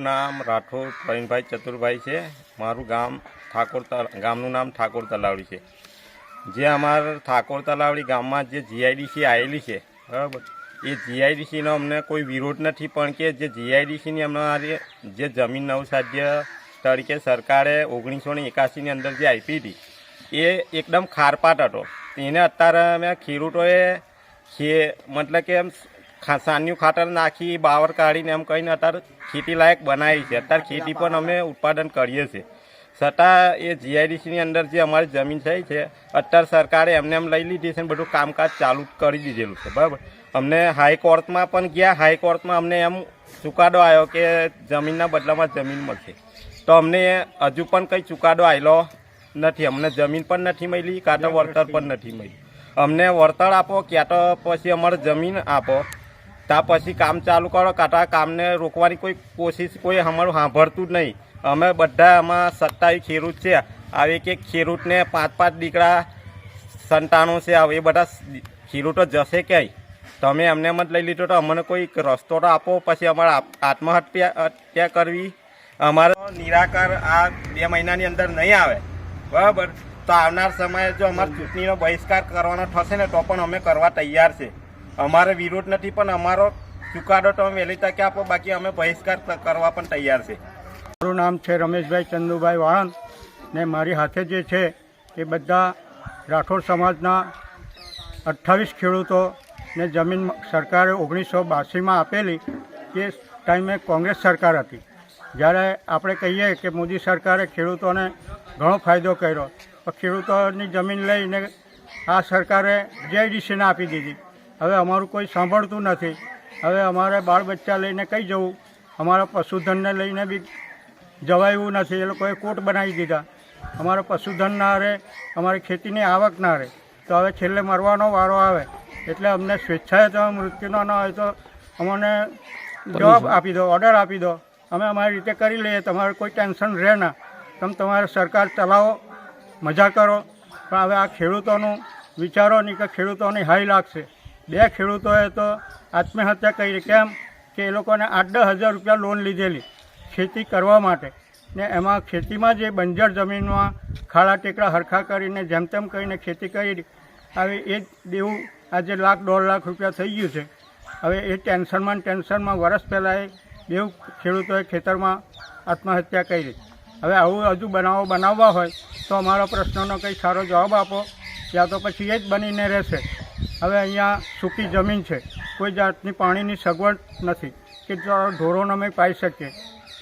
મારું નામ રાઠોડ પ્રવીણભાઈ ચતુરભાઈ છે. મારું ગામ ઠાકોર ગામનું નામ ઠાકોર તલાવડી છે. જે અમારા ઠાકોર તલાવડી ગામમાં જે જીઆઈડીસી આવેલી છે, બરાબર? એ જીઆઈડીસીનો અમને કોઈ વિરોધ નથી, પણ કે જે જીઆઈડીસીની અમારી જે જમીન નવસાધ્ય તરીકે સરકારે ઓગણીસો ને એકાસીની અંદર જે આપી હતી, એ એકદમ ખારપાટ હતો. તેને અત્યારે અમે ખેડૂતોએ ખે, મતલબ કે એમ સાન્યું ખાતર નાખી બાવર કાઢીને એમ કહીને અત્યારે ખેતી લાયક બનાવી છે. અત્યારે ખેતી પણ અમે ઉત્પાદન કરીએ છીએ. છતાં એ જીઆઈડીસીની અંદર જે અમારી જમીન થઈ છે, અત્યારે સરકારે એમને એમ લઈ લીધી છે બધું કામકાજ ચાલુ કરી દીધેલું છે. બરાબર? અમને હાઈકોર્ટમાં પણ ગયા. હાઈકોર્ટમાં અમને એમ ચુકાદો આવ્યો કે જમીનના બદલામાં જમીન મળશે. તો અમને હજુ પણ કંઈ ચુકાદો આવેલો નથી. અમને જમીન પણ નથી મળી, કાં તો વળતર પણ નથી મળી. અમને વળતર આપો, ક્યાં તો પછી અમારે જમીન આપો. ત્યાં પછી કામ ચાલુ કરો, કાંટા કામને રોકવાની કોઈ કોશિશ કોઈ અમારું સાંભળતું જ નહીં. અમે બધા આમાં સત્તાવી ખેડૂત છે. આવે કે ખેડૂતને પાંચ પાંચ દીકરા સંતાનો છે, આવે એ બધા ખેડૂતો જશે ક્યાંય? તમે એમને એમ જ લઈ લીધો તો અમને કોઈ રસ્તો તો આપો, પછી અમારે આત્મહત્યા, હત્યા કરવી. અમારો નિરાકાર આ બે મહિનાની અંદર નહીં આવે. બરાબર? તો આવનાર સમયે જો અમારે ચૂંટણીનો બહિષ્કાર કરવાનો થશે ને, તો પણ અમે કરવા તૈયાર છે. અમારે વિરોધ નથી, પણ અમારો ચુકાદો તો વહેલી તકે આપો, બાકી અમે બહિષ્કાર કરવા પણ તૈયાર છે. મારું નામ છે રમેશભાઈ ચંદુભાઈ વાળંદ ને મારી હાથે જે છે એ બધા રાઠોડ સમાજના અઠ્ઠાવીસ ખેડૂતો ને જમીન સરકારે ઓગણીસો બાસીમાં આપેલી એ ટાઈમે કોંગ્રેસ સરકાર હતી. જ્યારે આપણે કહીએ કે મોદી સરકારે ખેડૂતોને ઘણો ફાયદો કર્યો પણ ખેડૂતોની જમીન લઈને આ સરકારે જીઆઈડીસીને આપી દીધી. હવે અમારું કોઈ સાંભળતું નથી. હવે અમારે બાળ બચ્ચા લઈને કઈ જવું? અમારા પશુધનને લઈને બી જવાય નથી. એ લોકોએ કોટ બનાવી દીધા. અમારે પશુધન ના રહે અમારી ખેતીની આવક ના રહે તો હવે છેલ્લે મરવાનો વારો આવે. એટલે અમને સ્વેચ્છાએ તો મૃત્યુનો ન હોય તો અમને જવાબ આપી દો ઓર્ડર આપી દો. અમે અમારી રીતે કરી લઈએ તમારે કોઈ ટેન્શન રહે ના. તમે તમારે સરકાર ચલાવો મજા કરો. પણ હવે આ ખેડૂતોનું વિચારો નહીં કે ખેડૂતોની હાઈ લાગશે. બે ખેડૂતોએ તો આત્મહત્યા કરી. કેમ? કે એ લોકોને આઠ દસ હજાર રૂપિયા લોન લીધેલી ખેતી કરવા માટે. ને એમાં ખેતીમાં જે બંજર જમીનમાં ખાડા ટેકરા હરખા કરીને જેમ તેમ કરીને ખેતી કરી આવી, એ જ દેવું આજે લાખ, દોઢ લાખ રૂપિયા થઈ ગયું છે. હવે એ ટેન્શનમાં ટેન્શનમાં વરસ પહેલાં એ બેઉ ખેડૂતોએ ખેતરમાં આત્મહત્યા કરી. હવે આવું હજુ બનાવો બનાવવા હોય તો અમારા પ્રશ્નોનો કંઈ સારો જવાબ આપો. યા તો પછી એ જ બનીને રહેશે. હવે અહીંયા સૂકી જમીન છે. કોઈ જાતની પાણીની સગવડ નથી. કે ઢોરોને અમે પાઈ શકીએ?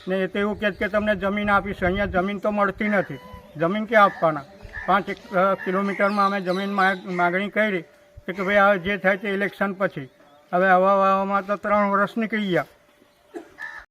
ને એ તો એવું કહે કે તમને જમીન આપીશું અહીંયા જમીન તો મળતી નથી. જમીન ક્યાં આપવાના? પાંચ કિલોમીટરમાં અમે જમીન માગ- માગણી કરી કે ભાઈ હવે જે થાય તે ઇલેક્શન પછી. હવે આવા વાવામાં તો ત્રણ વર્ષ નીકળી ગયા.